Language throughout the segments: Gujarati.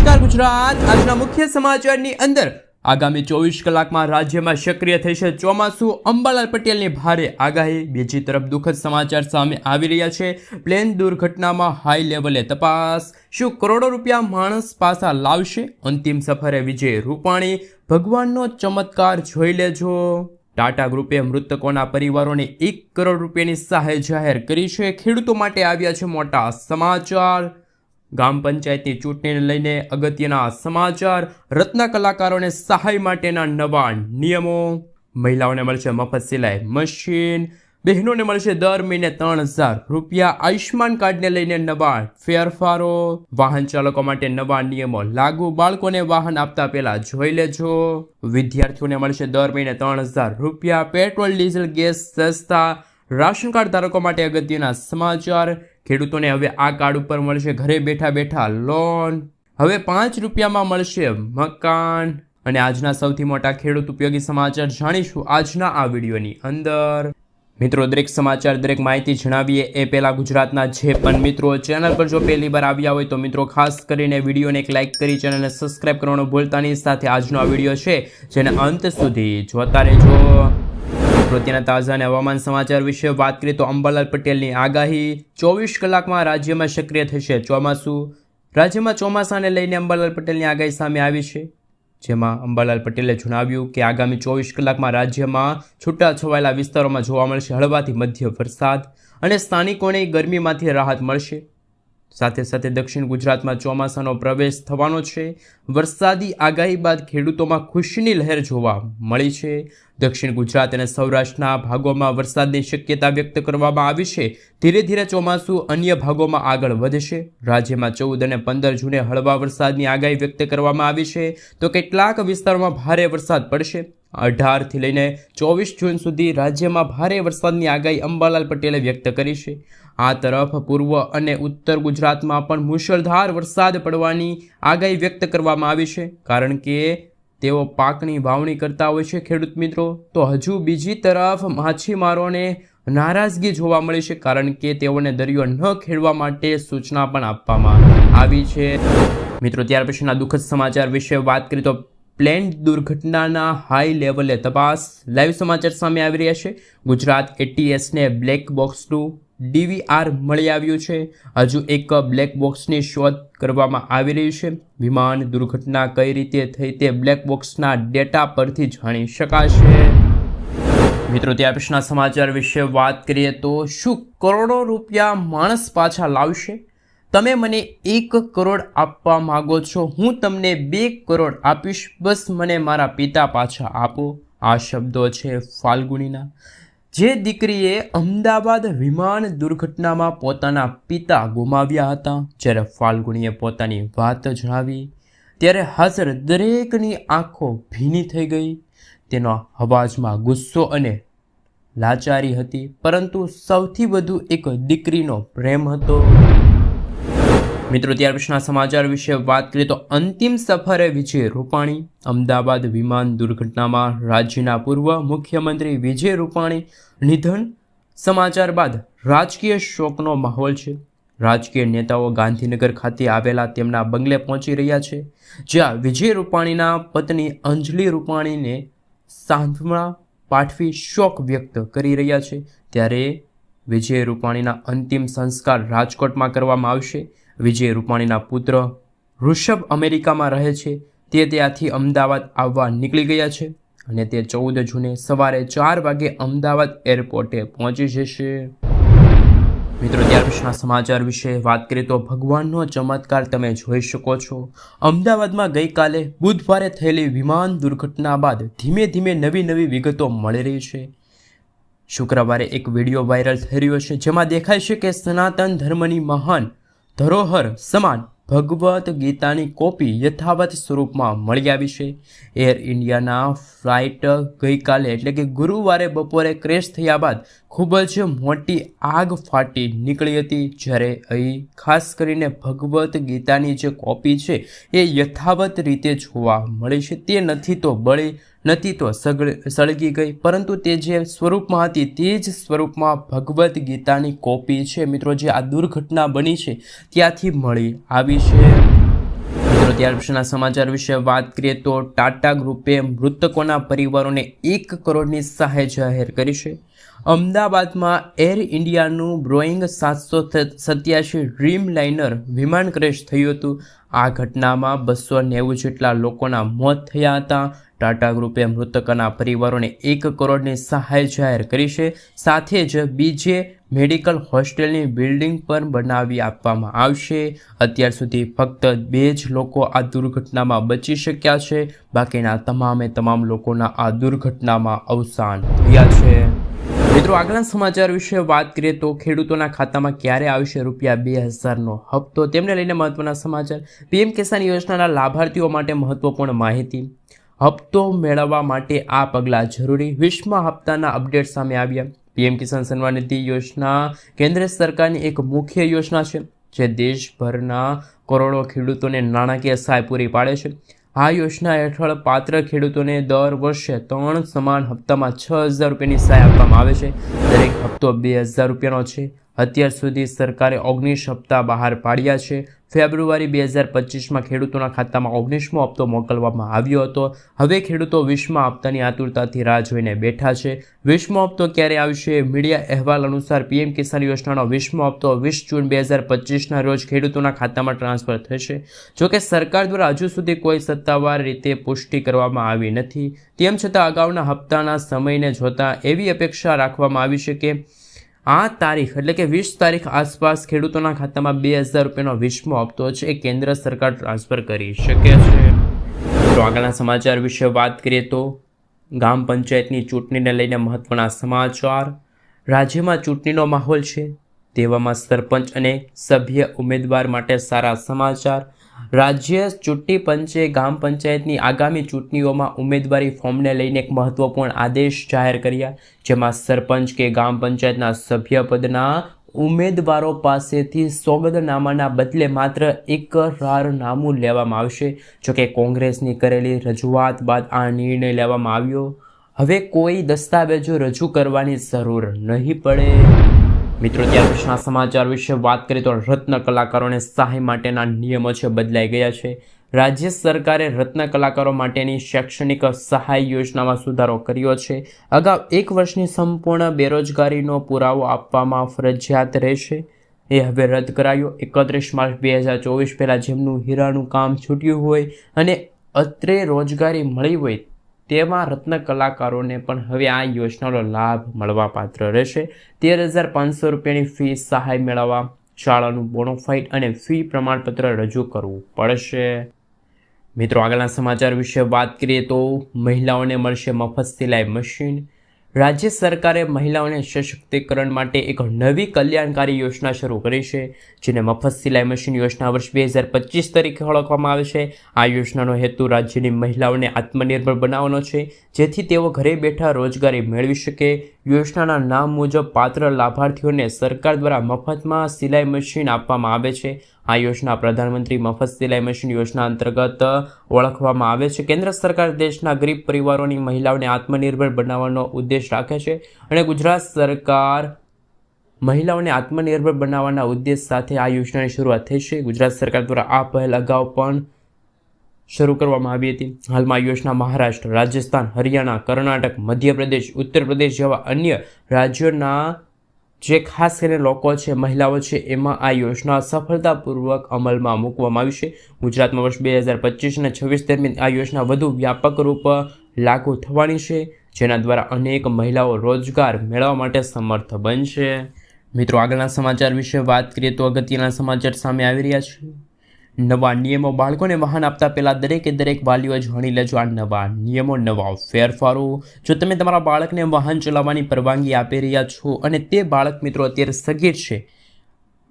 નમસ્કાર ગુજરાત. આજના મુખ્ય સમાચારની અંદર આગામી ચોવીસ કલાકમાં રાજ્યમાં સક્રિય થશે ચોમાસું. અંબાલાલ પટેલની ભારે આગાહી. બીજી તરફ દુઃખદ સમાચાર સામે આવી રહ્યા છે. પ્લેન દુર્ઘટનામાં હાઈ લેવલે તપાસ. શું કરોડો રૂપિયા માણસ પાસા લાવશે? અંતિમ સફરે વિજય રૂપાણી. ભગવાનનો ચમત્કાર જોઈ લેજો. ટાટા ગ્રુપે મૃતકોના પરિવારોને એક કરોડ રૂપિયાની સહાય જાહેર કરી છે. ખેડૂતો માટે આવ્યા છે મોટા સમાચાર. ગામ પંચાયતની ચૂંટણીને લઈને અગત્યના સમાચાર, રત્ન કલાકારોને સહાય માટેના નવા નિયમો. મહિલાઓને મળશે મફત સિલાઈ મશીન, બહેનોને મળશે દર મહિને ત્રણ હજાર રૂપિયા આયુષ્માન કાર્ડને લઈને નવા ફેરફારો. વાહન ચાલકો માટે નવા નિયમો લાગુ, બાળકોને વાહન આપતા પહેલા જોઈ લેજો. વિદ્યાર્થીઓને મળશે દર મહિને ત્રણ હજાર રૂપિયા, પેટ્રોલ, ડીઝલ, ગેસ સસ્તા. રાશન કાર્ડ ધારકો માટે અગત્યના સમાચાર ખેડૂતોને હવે આ કાર્ડ ઉપર મળશે. ઘરે બેઠા બેઠા લોન. હવે પાંચ રૂપિયામાં મળશે મકાન. અને આજના સૌથી મોટા ખેડૂત ઉપયોગી સમાચાર જાણીશું આજના આ વિડીયોની અંદર. મિત્રો, દરેક સમાચાર, દરેક માહિતી જણાવીએ એ પહેલાં ગુજરાતના જે પણ મિત્રો ચેનલ પર જો પહેલી વાર આવ્યા હોય તો મિત્રો, ખાસ કરીને વિડીયોને એક લાઇક કરી ચેનલને સબસ્ક્રાઇબ કરવાનું ભૂલતાની સાથે આજનો આ વીડિયો છે, જેને અંત સુધી જોતા રહેજો. પ્રત્યેના તાજા અને હવામાન સમાચાર વિશે વાત કરીએ તો અંબાલાલ પટેલની આગાહી ચોવીસ કલાકમાં રાજ્યમાં સક્રિય થશે. ચોમાસું રાજ્યમાં ચોમાસાને લઈને અંબાલાલ પટેલની આગાહી સામે આવી છે. જેમાં અંબાલાલ પટેલે જણાવ્યું કે આગામી ચોવીસ કલાકમાં રાજ્યમાં છૂટા છવાયેલા વિસ્તારોમાં જોવા મળશે હળવાથી મધ્ય વરસાદ અને સ્થાનિકોને ગરમીમાંથી રાહત મળશે. સાથે સાથે દક્ષિણ ગુજરાતમાં ચોમાસાનો પ્રવેશ થવાનો છે. વરસાદી આગાહી બાદ ખેડૂતોમાં ખુશીની લહેર જોવા મળી છે. દક્ષિણ ગુજરાત અને સૌરાષ્ટ્રના ભાગોમાં વરસાદની શક્યતા વ્યક્ત કરવામાં આવી છે. ધીરે ધીરે ચોમાસું અન્ય ભાગોમાં આગળ વધશે. રાજ્યમાં ચૌદ અને પંદર જૂને હળવા વરસાદની આગાહી વ્યક્ત કરવામાં આવી છે. તો કેટલાક વિસ્તારોમાં ભારે વરસાદ પડશે. અઢારથી લઈને ચોવીસ જૂન સુધી રાજ્યમાં ભારે વરસાદની આગાહી અંબાલાલ પટેલે વ્યક્ત કરી છે. આ તરફ પૂર્વ અને ઉત્તર ગુજરાતમાં પણ મુશળધાર વરસાદ પડવાની આગાહી વ્યક્ત કરવામાં આવી છે. કારણ કે તેઓ પાકની વાવણી કરતા હોય છે ખેડૂત મિત્રો. તો હજુ બીજી તરફ માછીમારોને નારાજગી જોવા મળી છે કારણ કે તેઓને દરિયો ન ખેડવા માટે સૂચના પણ આપવામાં આવી છે. મિત્રો, ત્યાર પછીના દુઃખદ સમાચાર વિશે વાત કરીએ તો પ્લેન દુર્ઘટનાના હાઈ લેવલે તપાસ લાઈવ સમાચાર સામે આવી રહ્યા છે. ગુજરાત એટીએસને બ્લેક બોક્સનું ડીવીઆર મળી આવ્યું છે. હજુ એક બ્લેક બોક્સની શોધ કરવામાં આવી રહી છે. વિમાન દુર્ઘટના કઈ રીતે થઈ તે બ્લેક બોક્સના ડેટા પરથી જાણી શકાશે. મિત્રો ત્યાં પછીના સમાચાર વિશે વાત કરીએ તો શું કરોડો રૂપિયા માણસ પાછા લાવશે? તમે મને એક કરોડ આપવા માગો છો. હું તમને બે કરોડ આપીશ. બસ મને મારા પિતા પાછા આપો. આ શબ્દો છે ફાલ્ગુનીના. જે દીકરીએ અમદાવાદ વિમાન દુર્ઘટનામાં પોતાના પિતા ગુમાવ્યા હતા, જ્યારે ફાલ્ગુણીએ પોતાની વાત જણાવી, ત્યારે હાજર દરેકની આંખો ભીની થઈ ગઈ. તેનો અવાજમાં ગુસ્સો અને લાચારી હતી, પરંતુ સૌથી વધુ એક દીકરીનો પ્રેમ હતો. મિત્રો, ત્યાર પછીના સમાચાર વિશે વાત કરીએ તો અંતિમ સફરે વિજય રૂપાણી, અમદાવાદ વિમાન દુર્ઘટનામાં રાજ્યના પૂર્વ મુખ્યમંત્રી વિજય રૂપાણી, નિધન સમાચાર બાદ રાજકીય શોકનો માહોલ છે. રાજકીય નેતાઓ ગાંધીનગર ખાતે આવેલા તેમના બંગલે પહોંચી રહ્યા છે, જ્યાં વિજય રૂપાણીના પત્ની અંજલિ રૂપાણીને સાંત્વના પાઠવી શોક વ્યક્ત કરી રહ્યા છે. ત્યારે વિજય રૂપાણીના અંતિમ સંસ્કાર રાજકોટમાં કરવામાં આવશે. વિજય રૂપાણીના પુત્ર ઋષભ અમેરિકામાં રહે છે. તે ત્યાંથી અમદાવાદ આવવા નીકળી ગયા છે અને તે ચૌદ જૂને સવારે ચાર વાગે અમદાવાદ એરપોર્ટે પહોંચી જશે. મિત્રો, ત્યાર પછીના સમાચાર વિશે વાત કરીએ તો ભગવાનનો ચમત્કાર તમે જોઈ શકો છો. અમદાવાદમાં ગઈકાલે બુધવારે થયેલી વિમાન દુર્ઘટના બાદ ધીમે ધીમે નવી નવી વિગતો મળી રહી છે. શુક્રવારે એક વીડિયો વાયરલ થઈ રહ્યો છે જેમાં દેખાય છે કે સનાતન ધર્મની મહાન ધરોહર સમાન ભગવદ્ ગીતાની કોપી યથાવત સ્વરૂપમાં મળી આવી છે. એર ઇન્ડિયાના ફ્લાઇટ ગઈકાલે એટલે કે ગુરુવારે બપોરે ક્રેશ થયા બાદ ખૂબ જ મોટી આગ ફાટી નીકળી હતી જ્યારે અહીં ખાસ કરીને ભગવદ્ ગીતાની જે કોપી છે એ યથાવત રીતે જોવા મળી છે. તે નથી તો બળી, નથી તો સળગી ગઈ. પરંતુ તે જે સ્વરૂપમાં હતી તે જ સ્વરૂપમાં ભગવદ્ ગીતાની કોપી છે. મિત્રો, જે આ દુર્ઘટના બની છે ત્યાંથી મળી આવી છે. મિત્રો ત્યાર પછીના સમાચાર વિશે વાત કરીએ તો ટાટા ગ્રુપે મૃતકોના પરિવારોને એક કરોડની સહાય જાહેર કરી છે. અમદાવાદમાં એર ઇન્ડિયાનું બ્રોઈંગ સાતસો સત્યાસી ડ્રીમ લાઇનર વિમાન ક્રેશ થયું હતું. આ ઘટનામાં બસો નેવું જેટલા લોકોના મોત થયા હતા. ટાટા ગ્રુપે મૃતકના પરિવારોને એક કરોડની સહાય જાહેર કરી છે. સાથે જ બીજે મેડિકલ હોસ્ટેલની બિલ્ડિંગ પણ બનાવી આપવામાં આવશે. અત્યાર સુધી ફક્ત બે જ લોકો આ દુર્ઘટનામાં બચી શક્યા છે. બાકીના તમામે તમામ લોકોના આ દુર્ઘટનામાં અવસાન થયા છે. મિત્રો આગળના સમાચાર વિશે વાત કરીએ તો ખેડૂતોના ખાતામાં ક્યારે આવશે રૂપિયા બે હજારનો હપ્તો? તેમને લઈને મહત્વના સમાચાર. પીએમ કિસાન યોજનાના લાભાર્થીઓ માટે મહત્વપૂર્ણ માહિતી. હપ્તો મેળવવા માટે આ પગલાં જરૂરી. વિશ્વ હપ્તાના અપડેટ સામે આવ્યા. પીએમ કિસાન સન્માન નિધિ યોજના કેન્દ્ર સરકારની એક મુખ્ય યોજના છે, જે દેશભરના કરોડો ખેડૂતોને નાણાકીય સહાય પૂરી પાડે છે. આ યોજના હેઠળ પાત્ર ખેડૂતોને દર વર્ષે ત્રણ સમાન હપ્તામાં છ હજાર રૂપિયાની સહાય આપવામાં આવે છે. દરેક હપ્તો બે હજાર રૂપિયાનો છે. અત્યાર સુધી સરકારે ઓગણીસ હપ્તા બહાર પાડ્યા છે. ફેબ્રુઆરી બે હજાર પચીસમાં ખેડૂતોના ખાતામાં ઓગણીસમો હપ્તો મોકલવામાં આવ્યો હતો. હવે ખેડૂતો વીસમા હપ્તાની આતુરતાથી રાહ જોઈને બેઠા છે. વીસમો હપ્તો ક્યારે આવશે મીડિયા અહેવાલ અનુસાર પીએમ કિસાન યોજનાનો વીસમો હપ્તો વીસ જૂન બે હજાર પચીસના રોજ ખેડૂતોના ખાતામાં ટ્રાન્સફર થશે. જોકે સરકાર દ્વારા હજુ સુધી કોઈ સત્તાવાર રીતે પુષ્ટિ કરવામાં આવી નથી. તેમ છતાં અગાઉના હપ્તાના સમયને જોતા એવી અપેક્ષા રાખવામાં આવી છે કે આ તારીખ, એટલે કે વીસ તારીખ આસપાસ ખેડૂતોના ખાતામાં બે હજાર રૂપિયાનો વીસમો હપ્તો છે. એ કેન્દ્ર સરકાર ટ્રાન્સફર કરી શકે છે. તો આગળના સમાચાર વિશે વાત કરીએ તો ગામ પંચાયતની ચૂંટણીને લઈને મહત્વના સમાચાર. રાજ્યમાં ચૂંટણીનો માહોલ છે. તેવામાં સરપંચ અને સભ્ય ઉમેદવાર માટે સારા સમાચાર. રાજ્ય ચૂંટણી પંચે ગામ પંચાયતની આગામી ચૂંટણીઓમાં ઉમેદવારી ફોર્મને લઈને એક મહત્વપૂર્ણ આદેશ જાહેર કર્યા, જેમાં સરપંચ કે ગામ પંચાયતના સભ્યપદના ઉમેદવારો પાસેથી સોગદનામાના બદલે માત્ર એક રારનામું લેવામાં આવશે. જોકે કોંગ્રેસની કરેલી રજૂઆત બાદ આ નિર્ણય લેવામાં આવ્યો. હવે કોઈ દસ્તાવેજો રજૂ કરવાની જરૂર નહીં પડે. મિત્રો, ત્યાર પછીના સમાચાર વિશે વાત કરીએ તો રત્ન કલાકારોને સહાય માટેના નિયમો છે, બદલાઈ ગયા છે. રાજ્ય સરકારે રત્ન કલાકારો માટેની શૈક્ષણિક સહાય યોજનામાં સુધારો કર્યો છે. અગાઉ એક વર્ષની સંપૂર્ણ બેરોજગારીનો પુરાવો આપવામાં ફરજિયાત રહેશે. એ હવે રદ કરાયો. એકત્રીસ માર્ચ બે હજાર ચોવીસ પહેલાં જેમનું હીરાનું કામ છૂટ્યું હોય અને અત્રે રોજગારી મળી હોય તેમાં રત્ન કલાકારોને પણ હવે આ યોજનાનો લાભ મળવાપાત્ર રહેશે. તેર હજાર પાંચસો રૂપિયાની ફી સહાય મેળવવા, શાળાનું બોનોફાઇટ અને ફી પ્રમાણપત્ર રજૂ કરવું પડશે. મિત્રો, આગળના સમાચાર વિશે વાત કરીએ તો મહિલાઓને મળશે મફત સિલાઈ મશીન. રાજ્ય સરકારે મહિલાઓને સશક્તિકરણ માટે એક નવી કલ્યાણકારી યોજના શરૂ કરી છે, જેને મફત સિલાઈ મશીન યોજના વર્ષ બે હજાર પચીસ તરીકે ઓળખવામાં આવે છે. આ યોજનાનો હેતુ રાજ્યની મહિલાઓને આત્મનિર્ભર બનાવવાનો છે, જેથી તેઓ ઘરે બેઠા રોજગારી મેળવી શકે. યોજનાના નામ મુજબ પાત્ર લાભાર્થીઓને સરકાર દ્વારા મફતમાં સિલાઈ મશીન આપવામાં આવે છે. આ યોજના પ્રધાનમંત્રી મફત સિલાઈ યોજના અંતર્ગત ઓળખવામાં આવે છે. કેન્દ્ર સરકાર દેશના ગરીબ પરિવારોની મહિલાઓને આત્મનિર્ભર બનાવવાનો ઉદ્દેશ રાખે છે અને ગુજરાત સરકાર મહિલાઓને આત્મનિર્ભર બનાવવાના ઉદ્દેશ સાથે આ યોજનાની શરૂઆત થઈ છે. ગુજરાત સરકાર દ્વારા આ પહેલ અગાઉ પણ શરૂ કરવામાં આવી હતી. હાલમાં યોજના મહારાષ્ટ્ર, રાજસ્થાન, હરિયાણા, કર્ણાટક, મધ્યપ્રદેશ ઉત્તર પ્રદેશ જેવા અન્ય રાજ્યોના જે ખાસ કરીને લોકો છે, મહિલાઓ છે, એમાં આ યોજના સફળતાપૂર્વક અમલમાં મૂકવામાં આવી છે. ગુજરાતમાં વર્ષ બે હજાર પચીસ અને છવ્વીસ દરમિયાન આ યોજના વધુ વ્યાપક રૂપ લાગુ થવાની છે, જેના દ્વારા અનેક મહિલાઓ રોજગાર મેળવવા માટે સમર્થ બનશે. મિત્રો, આગળના સમાચાર વિશે વાત કરીએ તો અગત્યના સમાચાર સામે આવી રહ્યા છે. નવા નિયમો બાળકોને વાહન આપતા પહેલાં દરેકે દરેક વાલીઓ જાણી લેજો આ નવા નિયમો, નવા ફેરફારો. જો તમે તમારા બાળકને વાહન ચલાવવાની પરવાનગી આપી રહ્યા છો અને તે બાળક મિત્રો અત્યારે સગીર છે,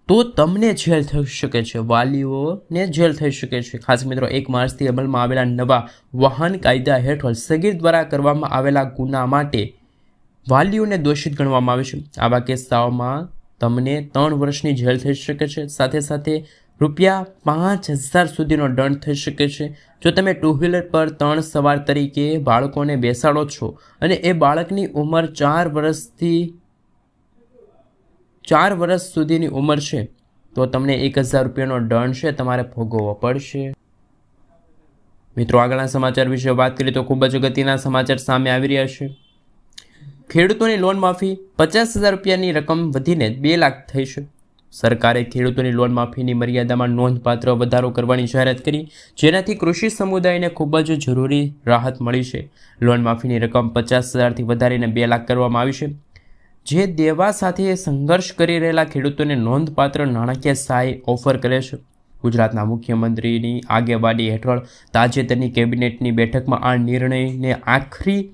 તો તમને જેલ થઈ શકે છે, વાલીઓને જેલ થઈ શકે છે. ખાસ મિત્રો, એક માર્ચથી અમલમાં આવેલા નવા વાહન કાયદા હેઠળ સગીર દ્વારા કરવામાં આવેલા ગુના માટે વાલીઓને દોષિત ગણવામાં આવે છે. આવા કિસ્સાઓમાં તમને ત્રણ વર્ષની જેલ થઈ શકે છે. સાથે સાથે રૂપિયા પાંચ હજાર સુધીનો દંડ થઈ શકે છે. જો તમે ટુ વ્હીલર પર ત્રણ સવાર તરીકે બાળકોને બેસાડો છો અને એ બાળકની ઉંમર ચાર વર્ષથી ચાર વર્ષ સુધીની ઉંમર છે, તો તમને એક હજાર રૂપિયાનો દંડ છે, તમારે ભોગવવો પડશે. મિત્રો, આગળના સમાચાર વિશે વાત કરીએ તો ખૂબ જ અગત્યના સમાચાર સામે આવી રહ્યા છે. ખેડૂતોની લોન માફી પચાસ હજાર રૂપિયાની રકમ વધીને બે લાખ થઈ છે. સરકારે ખેડૂતોની લોન માફીની મર્યાદામાં નોંધપાત્ર વધારો કરવાની જાહેરાત કરી, જેનાથી કૃષિ સમુદાયને ખૂબ જ જરૂરી રાહત મળી છે. લોન માફીની રકમ પચાસ હજારથી વધારીને બે લાખ કરવામાં આવી છે. જે દેવા સાથે સંઘર્ષ કરી રહેલા ખેડૂતોને નોંધપાત્ર નાણાકીય સહાય ઓફર કરે છે. ગુજરાતના મુખ્યમંત્રીની આગેવાની હેઠળ તાજેતરની કેબિનેટની બેઠકમાં આ નિર્ણયને આખરી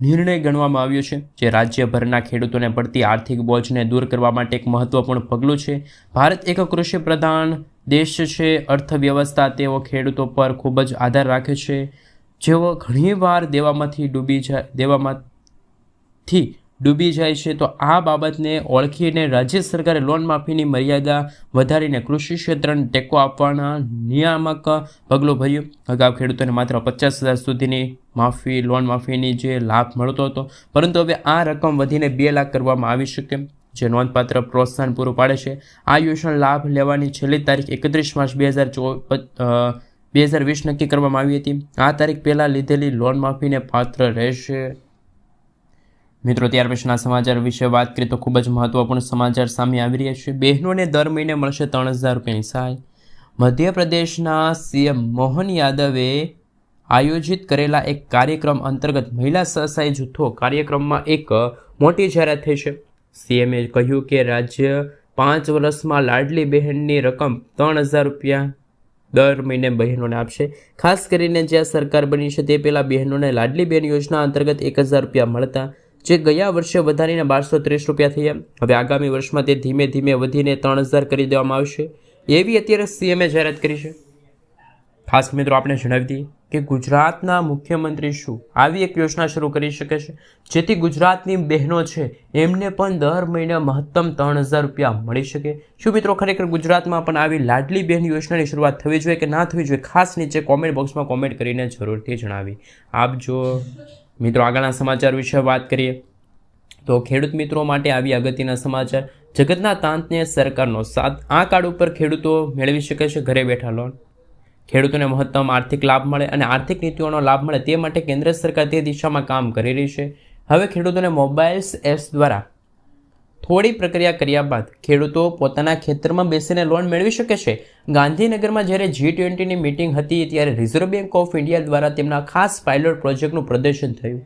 નિર્ણય ગણવામાં આવ્યો છે જે રાજ્યભરના ખેડૂતોને પડતી આર્થિક બોજને દૂર કરવા માટે એક મહત્વપૂર્ણ પગલું છે. ભારત એક કૃષિ પ્રધાન દેશ છે. અર્થવ્યવસ્થા તેઓ ખેડૂતો પર ખૂબ જ આધાર રાખે છે. જેઓ ઘણીવાર દેવામાંથી ડૂબી જાય, દેવામાંથી ડૂબી જાય છે, તો આ બાબતને ઓળખીને રાજ્ય સરકારે લોન માફીની મર્યાદા વધારીને કૃષિ ક્ષેત્રને ટેકો આપવાના નિયામક પગલું ભર્યું. અગાઉ ખેડૂતોને માત્ર પચાસ હજાર સુધીની માફી લોન માફીની જે લાભ મળતો હતો. પરંતુ હવે આ રકમ વધીને બે લાખ કરવામાં આવી શકે જે નોંધપાત્ર પ્રોત્સાહન પૂરું પાડે છે. આ યોજના લાભ લેવાની છેલ્લી તારીખ એકત્રીસ માર્ચ બે હજાર ચો બે હજાર વીસ નક્કી કરવામાં આવી હતી. આ તારીખ પહેલાં લીધેલી લોન માફીને પાત્ર રહેશે. મિત્રો, ત્યાર પછીના સમાચાર વિશે વાત કરીએ તો ખૂબ જ મહત્વપૂર્ણ સમાચાર સામે આવી રહ્યા છે. બહેનોને દર મહિને મળશે ત્રણ હજાર રૂપિયાની સહાય. મધ્યપ્રદેશના સીએમ મોહન યાદવે આયોજિત કરેલા એક કાર્યક્રમ અંતર્ગત મહિલા સહસાય જૂથો કાર્યક્રમમાં એક મોટી જાહેરાત થઈ છે. સીએમએ કહ્યું કે રાજ્ય પાંચ વર્ષમાં લાડલી બહેનની રકમ ત્રણ હજાર રૂપિયા દર મહિને બહેનોને આપશે. ખાસ કરીને જ્યાં સરકાર બની છે તે પહેલાં બહેનોને લાડલી બહેન યોજના અંતર્ગત એક હજાર રૂપિયા મળતા, જે ગયા વર્ષે વધારીને બારસો ત્રીસ રૂપિયા થયા. હવે આગામી વર્ષમાં તે ધીમે ધીમે વધીને ત્રણ હજાર કરી દેવામાં આવશે. એવી અત્યારે સીએમએ જાહેરાત કરી છે. ખાસ મિત્રો આપણે જણાવી દઈએ કે ગુજરાતના મુખ્યમંત્રી શું? આવી એક યોજના શરૂ કરી શકે છે, જેથી ગુજરાતની બહેનો છે, એમને પણ દર મહિને મહત્તમ ત્રણ હજાર રૂપિયા મળી શકે. શું મિત્રો ખરેખર ગુજરાતમાં પણ આવી લાડલી બહેન યોજનાની શરૂઆત થવી જોઈએ કે ના થવી જોઈએ? ખાસ નીચે કોમેન્ટ બોક્સમાં કોમેન્ટ કરીને જરૂરથી જણાવી. આપ મિત્રો આગળના સમાચાર વિશે વાત કરીએ, તો ખેડૂત મિત્રો માટે આવી અગત્યના સમાચાર. જગતના તાંતને સરકારનો સાથ. આ કાર્ડ ઉપર ખેડૂતો મેળવી શકે છે, ઘરે બેઠા લોન ખેડૂતોને મહત્તમ આર્થિક લાભ મળે અને આર્થિક નીતિઓનો લાભ મળે તે માટે કેન્દ્ર સરકાર તે દિશામાં કામ કરી રહી છે. હવે ખેડૂતોને મોબાઈલ્સ એપ્સ દ્વારા થોડી પ્રક્રિયા કર્યા બાદ ખેડૂતો પોતાના ખેતરમાં બેસીને લોન મેળવી શકે છે. ગાંધીનગરમાં જ્યારે જી ટ્વેન્ટીની મિટિંગ હતી ત્યારે રિઝર્વ બેંક ઓફ ઇન્ડિયા દ્વારા તેમના ખાસ પાયલોટ પ્રોજેક્ટનું પ્રદર્શન થયું.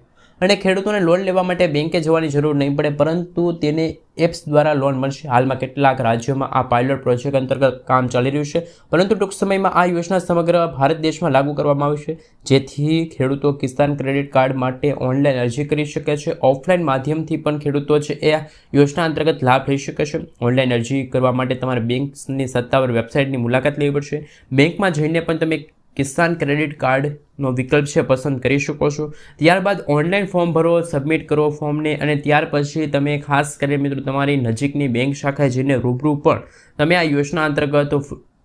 અને ખેડૂતોને લોન લેવા માટે બેંકે જવાની જરૂર નહીં પડે, પરંતુ તેને એપ્સ દ્વારા લોન મળશે. હાલમાં કેટલાક રાજ્યોમાં આ પાયલોટ પ્રોજેક્ટ અંતર્ગત કામ ચાલી રહ્યું છે, પરંતુ ટૂંક સમયમાં આ યોજના સમગ્ર ભારત દેશમાં લાગુ કરવામાં આવશે, જેથી ખેડૂતો કિસાન ક્રેડિટ કાર્ડ માટે ઓનલાઈન અરજી કરી શકે છે. ઓફલાઈન માધ્યમથી પણ ખેડૂતો છે એ યોજના અંતર્ગત લાભ લઈ શકે છે. ઓનલાઈન અરજી કરવા માટે તમારે બેંકની સત્તાવાર વેબસાઇટની મુલાકાત લેવી પડશે. બેંકમાં જઈને પણ તમે કિસાન ક્રેડિટ કાર્ડનો વિકલ્પ છે, પસંદ કરી શકો છો. ત્યારબાદ ઓનલાઈન ફોર્મ ભરો, સબમિટ કરો ફોર્મને અને ત્યાર પછી તમે ખાસ કરીને મિત્રો તમારી નજીકની બેંક શાખાએ જઈને રૂબરૂ પણ તમે આ યોજના અંતર્ગત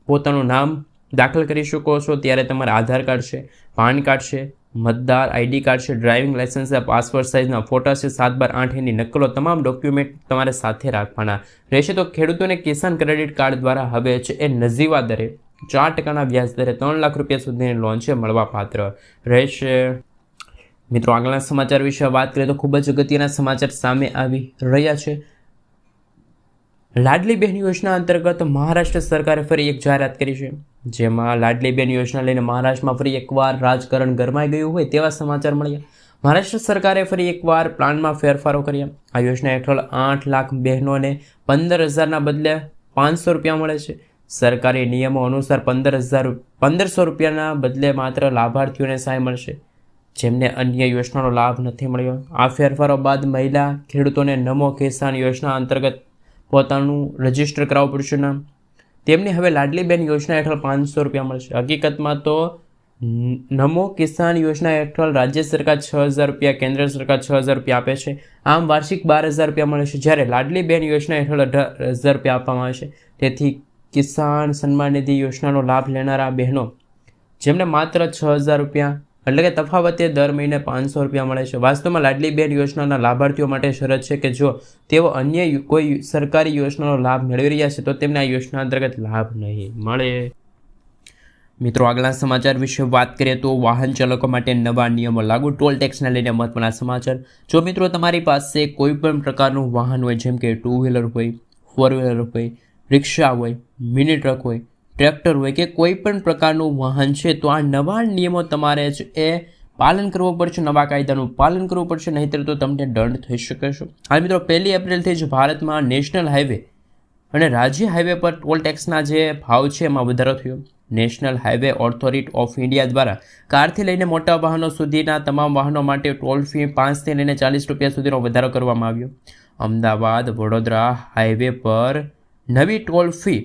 પોતાનું નામ દાખલ કરી શકો છો. ત્યારે તમારા આધાર કાર્ડ છે, પાન કાર્ડ છે, મતદાર આઈડી કાર્ડ છે, ડ્રાઇવિંગ લાઇસન્સ છે પાસપોર્ટ સાઇઝના ફોટા છે, સાત બાર આઠ એની નકલો તમામ ડોક્યુમેન્ટ તમારે સાથે રાખવાના રહેશે. તો ખેડૂતોને કિસાન ક્રેડિટ કાર્ડ દ્વારા હવે છે એ નજીવા દરે ચાર ટકાના વ્યાજ દરે ત્રણ લાખ રૂપિયા સુધીની લોન છે, મળવાપાત્ર રહેશે. મિત્રો, આગળના સમાચાર વિશે વાત કરીએ તો ખૂબ જ અગત્યના સમાચાર સામે આવી રહ્યા છે. લાડલી બહેન યોજના અંતર્ગત મહારાષ્ટ્ર સરકારે ફરી એક જાહેરાત કરી છે, જેમાં લાડલી બહેન યોજના લઈને મહારાષ્ટ્રમાં ફરી એકવાર રાજકારણ ગરમાઈ ગયું હોય તેવા સમાચાર મળ્યા. મહારાષ્ટ્ર સરકારે ફરી એકવાર પ્લાનમાં ફેરફારો કર્યા. આ યોજના હેઠળ આઠ લાખ બહેનોને પંદર હજારના બદલે પાંચસો રૂપિયા મળે છે. સરકારી નિયમો અનુસાર પંદર હજાર પંદરસો રૂપિયાના બદલે માત્ર લાભાર્થીઓને સહાય મળશે. જેમને અન્ય યોજનાનો લાભ નથી મળ્યો. આ ફેરફારો બાદ મહિલા ખેડૂતોને નમો કિસાન યોજના અંતર્ગત પોતાનું રજિસ્ટર કરાવવું પડશે નામ. તેમને હવે લાડલીબેન યોજના હેઠળ પાંચસો રૂપિયા મળશે. હકીકતમાં તો નમો કિસાન યોજના હેઠળ રાજ્ય સરકાર છ હજાર રૂપિયા, કેન્દ્ર સરકાર છ હજાર રૂપિયા આપે છે. આમ વાર્ષિક બાર હજાર રૂપિયા મળે છે. જ્યારે લાડલી બેન યોજના હેઠળ અઢાર હજાર રૂપિયા આપવામાં આવે છે. તેથી કિસાન સન્માન નિધિ યોજનાનો લાભ લેનારા બહેનો, જેમને માત્ર છ હજાર રૂપિયા એટલે કે તફાવતે દર મહિને પાંચસો રૂપિયા મળે છે. વાસ્તવમાં લાડલી બેન યોજનાના લાભાર્થીઓ માટે શરત છે કે જો તેઓ અન્ય કોઈ સરકારી યોજનાનો લાભ મેળવી રહ્યા છે તો તેમને આ યોજના અંતર્ગત લાભ નહીં મળે. મિત્રો, આગલા સમાચાર વિશે વાત કરીએ તો વાહન ચાલકો માટે નવા નિયમો લાગુ. ટોલ ટેક્સને લઈને મહત્વના સમાચાર. જો મિત્રો, તમારી પાસે કોઈ પણ પ્રકારનું વાહન હોય, જેમ કે ટુ વ્હીલર હોય, ફોર વ્હીલર હોય રિક્ષા હોય, મિની ટ્રક હોય, ટ્રેક્ટર હોય કે કોઈ પણ પ્રકારનું વાહન છે, તો આ નવા નિયમો તમારે જ એ પાલન કરવું પડશે, નવા કાયદાનું પાલન કરવું પડશે, નહીંતર તો તમને દંડ થઈ શકે છે. હાલ મિત્રો, પહેલી એપ્રિલથી જ ભારતમાં નેશનલ હાઈવે અને રાજ્ય હાઈવે પર ટોલ ટેક્સના જે ભાવ છે, એમાં વધારો થયો. National Highway Authority of India દ્વારા કારથી લઈને મોટા વાહનો સુધીના તમામ વાહનો માટે ટોલ ફી પાંચથી લઈને ચાલીસ રૂપિયા સુધીનો વધારો કરવામાં આવ્યો. અમદાવાદ, વડોદરા હાઈવે પર નવી ટોલ ફી,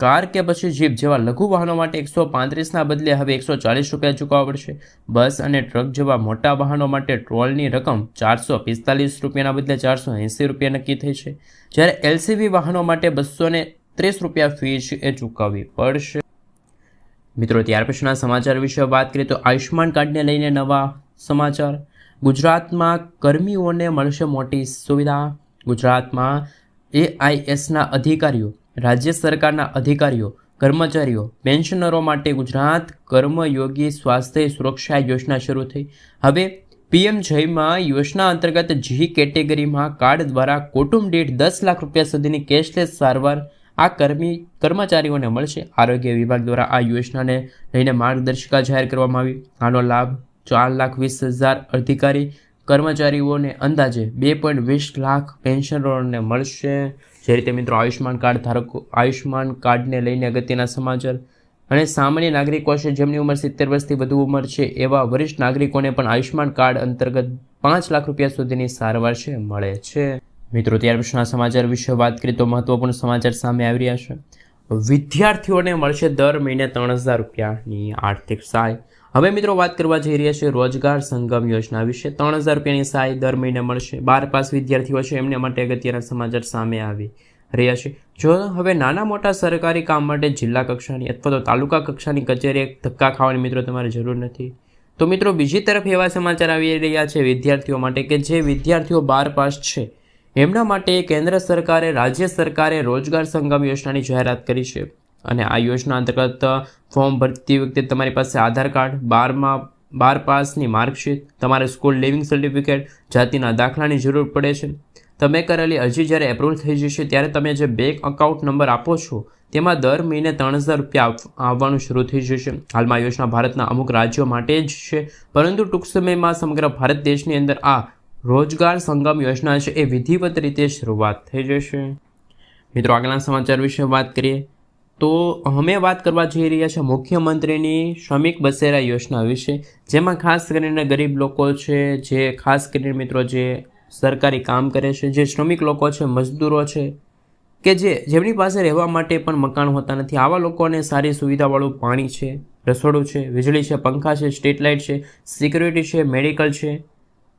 કાર કે પછી જીપ જેવા લઘુ વાહનો માટે એકસો પાંત્રીસના બદલે હવે એકસો ચાલીસ રૂપિયા ચૂકવવા પડશે. બસ અને ટ્રક જેવા મોટા વાહનો માટે ટોલની રકમ ચારસો પિસ્તાલીસ રૂપિયાના બદલે ચારસો એંસી રૂપિયા નક્કી થઈ છે. જ્યારે એલસીવી વાહનો માટે બસો ને ત્રીસ રૂપિયા ફી એ ચૂકવવી પડશે. મિત્રો, ત્યાર પછીના સમાચાર વિશે વાત કરીએ તો આયુષ્માન કાર્ડને લઈને નવા સમાચાર. ગુજરાતમાં કર્મીઓને મળશે મોટી સુવિધા. ગુજરાતમાં એઆઈએસના અધિકારીઓ, રાજ્ય સરકારના અધિકારીઓ, કર્મચારીઓ, પેન્શનરો માટે ગુજરાત કર્મયોગી સ્વાસ્થ્ય સુરક્ષા યોજના શરૂ થઈ. હવે પીએમ જયમાં યોજના અંતર્ગત જી કેટેગરીમાં કાર્ડ દ્વારા કુટુંબ દીઠ દસ લાખ રૂપિયા સુધીની કેશલેસ સારવાર આ કર્મી, કર્મચારીઓને મળશે. આરોગ્ય વિભાગ દ્વારા આ યોજનાને લઈને માર્ગદર્શિકા જાહેર કરવામાં આવી. આનો લાભ ચાર લાખ વીસ હજાર અધિકારી કર્મચારીઓને અંદાજે બે પોઈન્ટ વીસ લાખ પેન્શનરોને મળશે. જે રીતે મિત્રો આયુષ્માન કાર્ડ ધારકો આયુષ્માન કાર્ડને લઈને અગત્યના સમાચાર. અને સામાન્ય નાગરિકો છે જેમની ઉંમર સિત્તેર વર્ષથી વધુ ઉંમર છે, એવા વરિષ્ઠ નાગરિકોને પણ આયુષ્માન કાર્ડ અંતર્ગત પાંચ લાખ રૂપિયા સુધીની સારવાર છે, મળે છે. મિત્રો, ત્યાર પછીના સમાચાર વિશે વાત કરીએ તો મહત્વપૂર્ણ સમાચાર સામે આવી રહ્યા છે. વિદ્યાર્થીઓને મળશે દર મહિને ત્રણ હજાર રૂપિયાની આર્થિક સહાય. હવે મિત્રો વાત કરવા જઈ રહ્યા છે રોજગાર સંગમ યોજના વિશે. ત્રણ હજાર રૂપિયાની સહાય દર મહિને મળશે. બાર પાસ વિદ્યાર્થીઓ છે, એમને માટે અગત્યના સમાચાર સામે આવી રહ્યા છે. જો હવે નાના મોટા સરકારી કામ માટે જિલ્લા કક્ષાની અથવા તો તાલુકા કક્ષાની કચેરી ધક્કા ખાવાની મિત્રો તમારે જરૂર નથી. તો મિત્રો બીજી તરફ એવા સમાચાર આવી રહ્યા છે વિદ્યાર્થીઓ માટે કે જે વિદ્યાર્થીઓ બાર પાસ છે, એમના માટે કેન્દ્ર સરકારે રાજ્ય સરકારે રોજગાર સંગમ યોજનાની જાહેરાત કરી છે. અને આ યોજના અંતર્ગત ફોર્મ ભરતી વખતે તમારી પાસે આધાર કાર્ડ, બારમાં, બાર પાસની માર્કશીટ, તમારે સ્કૂલ લિવિંગ સર્ટિફિકેટ, જાતિના દાખલાની જરૂર પડે છે. તમે કરેલી અરજી જ્યારે એપ્રુવલ થઈ જશે ત્યારે તમે જે બેંક અકાઉન્ટ નંબર આપો છો, તેમાં દર મહિને ત્રણ હજાર રૂપિયા આવવાનું શરૂ થઈ જશે. હાલમાં યોજના ભારતના અમુક રાજ્યો માટે જ છે, પરંતુ ટૂંક સમયમાં સમગ્ર ભારત દેશની અંદર આ રોજગાર સંગમ યોજના છે એ વિધિવત રીતે શરૂઆત થઈ જશે. મિત્રો, આગળના સમાચાર વિશે વાત કરીએ. તો અમે વાત કરવા જઈ રહ્યા છીએ મુખ્યમંત્રીની શ્રમિક બસેરા યોજના વિશે, જેમાં ખાસ કરીને ગરીબ લોકો છે, જે ખાસ કરીને મિત્રો જે સરકારી કામ કરે છે, જે શ્રમિક લોકો છે, મજદૂરો છે, કે જે જેમની પાસે રહેવા માટે પણ મકાન હોતા નથી. આવા લોકોને સારી સુવિધાવાળું પાણી છે, રસોડું છે, વીજળી છે, પંખા છે, સ્ટ્રીટ લાઇટ છે, સિક્યુરિટી છે, મેડિકલ છે,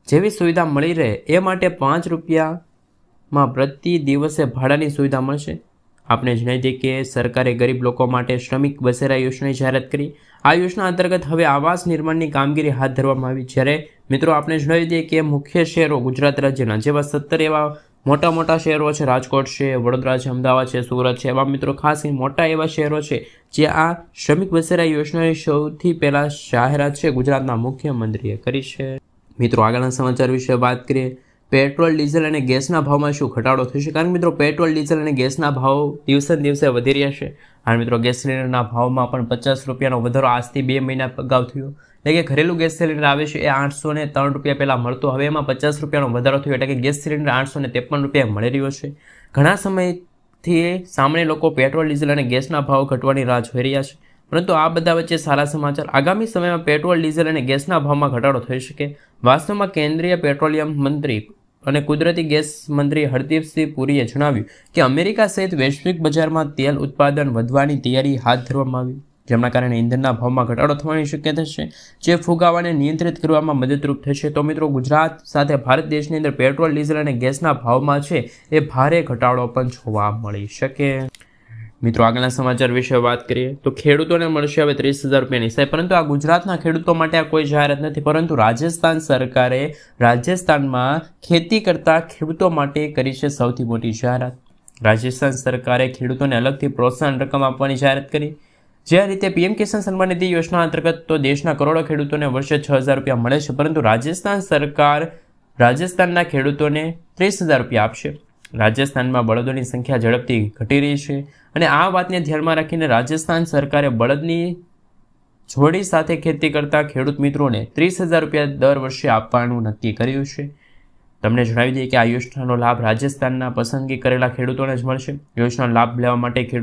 જેવી સુવિધા મળી રહે, એ માટે પાંચ રૂપિયામાં પ્રતિ દિવસે ભાડાની સુવિધા મળશે. આપણે જણાવી દઈએ કે સરકારે ગરીબ લોકો માટે શ્રમિક બસેરા યોજનાની જાહેરાત કરી. આ યોજના અંતર્ગત હવે આવાસ નિર્માણની કામગીરી હાથ ધરવામાં આવી. જ્યારે મિત્રો આપણે જણાવી દઈએ કે મુખ્ય શહેરો ગુજરાત રાજ્યના, જેવા સત્તર એવા મોટા મોટા શહેરો છે, રાજકોટ છે, વડોદરા છે, અમદાવાદ છે, સુરત છે, એવા મિત્રો ખાસ મોટા એવા શહેરો છે, જે આ શ્રમિક બસેરા યોજનાની સૌથી પહેલાં જાહેરાત છે, ગુજરાતના મુખ્યમંત્રીએ કરી છે. મિત્રો આગળના સમાચાર વિશે વાત કરીએ. પેટ્રોલ, ડીઝલ અને ગેસના ભાવમાં શું ઘટાડો થશે? કારણ મિત્રો, પેટ્રોલ, ડીઝલ અને ગેસના ભાવ દિવસે દિવસે વધી રહ્યા છે. અને મિત્રો, ગેસ સિલિન્ડરના ભાવમાં પણ પચાસ રૂપિયાનો વધારો આજથી બે મહિના અગાઉ થયો. એટલે કે ઘરેલું ગેસ સિલિન્ડર આવે છે એ આઠસો ને ત્રણ રૂપિયા પહેલાં મળતો. હવે એમાં પચાસ રૂપિયાનો વધારો થયો એટલે કે ગેસ સિલિન્ડર આઠસો ને ત્રેપન રૂપિયા મળી રહ્યો છે. ઘણા સમયથી સામાન્ય લોકો પેટ્રોલ, ડીઝલ અને ગેસના ભાવ ઘટવાની રાહ જોઈ રહ્યા છે. પરંતુ આ બધા વચ્ચે સારા સમાચાર. આગામી સમયમાં પેટ્રોલ, ડીઝલ અને ગેસના ભાવમાં ઘટાડો થઈ શકે. વાસ્તવમાં કેન્દ્રીય પેટ્રોલિયમ મંત્રી અને કુદરતી ગેસ મંત્રી હરદીપસિંહ પુરીએ જણાવ્યું કે અમેરિકા સહિત વૈશ્વિક બજારમાં તેલ ઉત્પાદન વધવાની તૈયારી હાથ ધરવામાં આવી. જેમના કારણે ઇંધણના ભાવમાં ઘટાડો થવાની શક્યતા છે. જે ફુગાવાને નિયંત્રિત કરવામાં મદદરૂપ થશે તો મિત્રો ગુજરાત સાથે ભારત દેશની અંદર પેટ્રોલ, ડીઝલ અને ગેસના ભાવમાં છે એ ભારે ઘટાડો પણ જોવા મળી શકે. મિત્રો, આગળના સમાચાર વિશે વાત કરીએ તો ખેડૂતોને મળશે હવે ત્રીસ હજાર રૂપિયાની સહાય. પરંતુ આ ગુજરાતના ખેડૂતો માટે આ કોઈ જાહેરાત નથી. પરંતુ રાજસ્થાન સરકારે રાજસ્થાનમાં ખેતી કરતા ખેડૂતો માટે કરી છે સૌથી મોટી જાહેરાત. રાજસ્થાન સરકારે ખેડૂતોને અલગથી પ્રોત્સાહન રકમ આપવાની જાહેરાત કરી. જે રીતે પીએમ કિસાન સન્માન નિધિ યોજના અંતર્ગત તો દેશના કરોડો ખેડૂતોને વર્ષે છ હજાર રૂપિયા મળે છે. પરંતુ રાજસ્થાન સરકાર રાજસ્થાનના ખેડૂતોને ત્રીસ હજાર રૂપિયા આપશે. રાજસ્થાનમાં બળદોની સંખ્યા ઝડપથી ઘટી રહી છે અને આ વાતને ધ્યાનમાં રાખીને રાજસ્થાન સરકારે બળદની જોડી સાથે ખેતી કરતા ખેડૂત મિત્રોને ત્રીસ હજાર રૂપિયા દર વર્ષે આપવાનું નક્કી કર્યું છે. તમને જણાવી દઈએ કે આ યોજનાનો લાભ રાજસ્થાનના પસંદગી કરેલા ખેડૂતોને જ મળશે. યોજનાનો લાભ લેવા માટે ખેડૂત